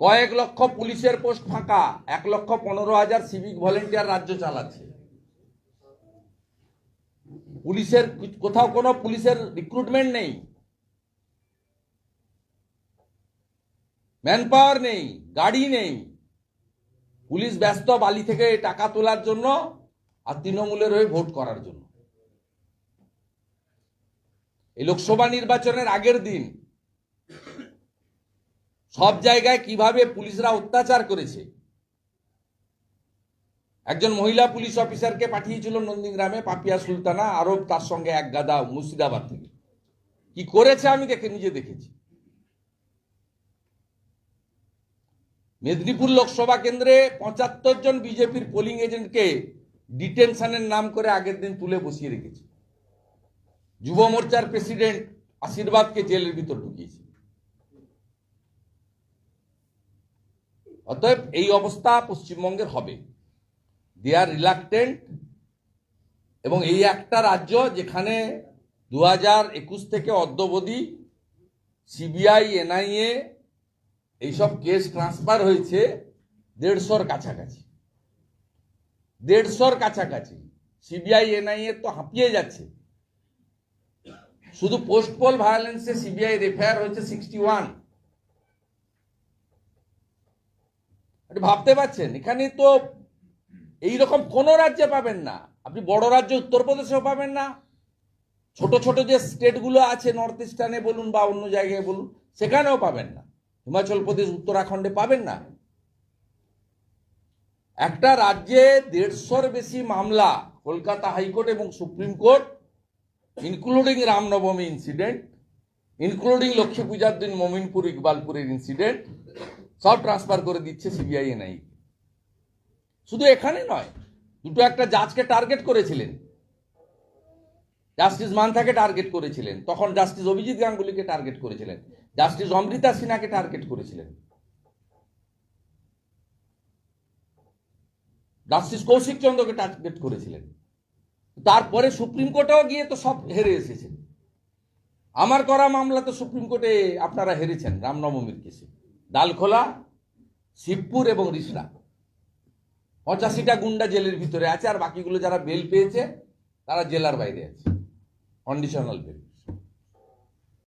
কয়েক লক্ষ পুলিশের পোস্ট ফাঁকা, এক লক্ষ পনেরো হাজার সিভিক ভলেন্টিয়ার রাজ্য চালাচ্ছে। পুলিশের কোথাও কোনো পুলিশের রিক্রুটমেন্ট নেই। ম্যান পাওয়ার নেই, গাড়ি নেই। পুলিশ ব্যস্ত বালি থেকে টাকা তোলার জন্য আর তৃণমূলের হয়ে ভোট করার জন্য। এই লোকসভা নির্বাচনের আগের দিন সব জায়গায় কীভাবে পুলিশরা অত্যাচার করেছে? একজন মহিলা পুলিশ অফিসারকে পাঠিয়েছিল নন্দীগ্রামে, পাপিয়া সুলতানা আরও তার সঙ্গে এক গাদা মুর্শিদাবাদ থেকে। কি করেছে আমি দেখে, নিজে দেখেছি। মেদিনীপুর লোকসভা কেন্দ্রে পঁচাত্তর জন বিজেপির পোলিং এজেন্টকে ডিটেনশনের নাম করে আগের দিন তুলে বসিয়ে রেখেছে। যুব মোর্চার প্রেসিডেন্ট আশীর্বাদকে জেলের ভিতর ঢুকিয়েছে অতএব এই অবস্থা পশ্চিমবঙ্গের হবে। দে আর রিলাক্টেন্ট এবং এই একটা রাজ্য যেখানে দু হাজার একুশ থেকে অদ্যবধি সিবিআই, এনআইএ এইসব কেস ট্রান্সফার হয়েছে দেড়শোর কাছাকাছি। দেড়শোর কাছাকাছি। সিবিআই, এনআইএ তো হাঁপিয়ে যাচ্ছে। শুধু পোস্টপোল ভায়োলেন্সে সিবিআই রেফায়ার হয়েছে সিক্সটি ওয়ান ভাবতে পারছেন? এখানে তো এইরকম কোনো রাজ্যে পাবেন না। আপনি বড় রাজ্য উত্তরপ্রদেশেও পাবেন না। ছোট ছোট যে স্টেটগুলো আছে নর্থ ইস্টার্নে বলুন বা অন্য জায়গায় বলুন, সেখানেও পাবেন না। হিমাচল প্রদেশ, উত্তরাখণ্ডে পাবেন না। একটা রাজ্যে দেড়শোর বেশি মামলা, কলকাতা হাইকোর্ট এবং supreme court including Ramnavami incident including Lakshmi পূজার দিন মমিনপুর ইকবালপুরের ইনসিডেন্ট সব ট্রান্সফার করে দিচ্ছে সিবিআই এনআই শুধু এখানে নয়, দুটো একটা জাজকে টার্গেট করেছিলেন। জাস্টিস মান্থাকে টার্গেট করেছিলেন, তখন জাস্টিস অভিজিৎ গাঙ্গুলিকে টার্গেট করেছিলেন জাস্টিস অমৃতা সিনহাকে টার্গেট করেছিলেন। জাস্টিস কৌশিক চন্দ্রকে টার্গেট করেছিলেন। তারপরে সুপ্রিম কোর্টেও গিয়ে তো সব হেরে এসেছেন আমার করা মামলা তো সুপ্রিম কোর্টে আপনারা হেরেছেন, রামনবমীর কেসে ডালখোলা, শিবপুর এবং রিসরা। পঁচাশিটা গুন্ডা জেলের ভিতরে আছে, আর বাকিগুলো যারা বেল পেয়েছে, তারা জেলার বাইরে আছে। Conditional bell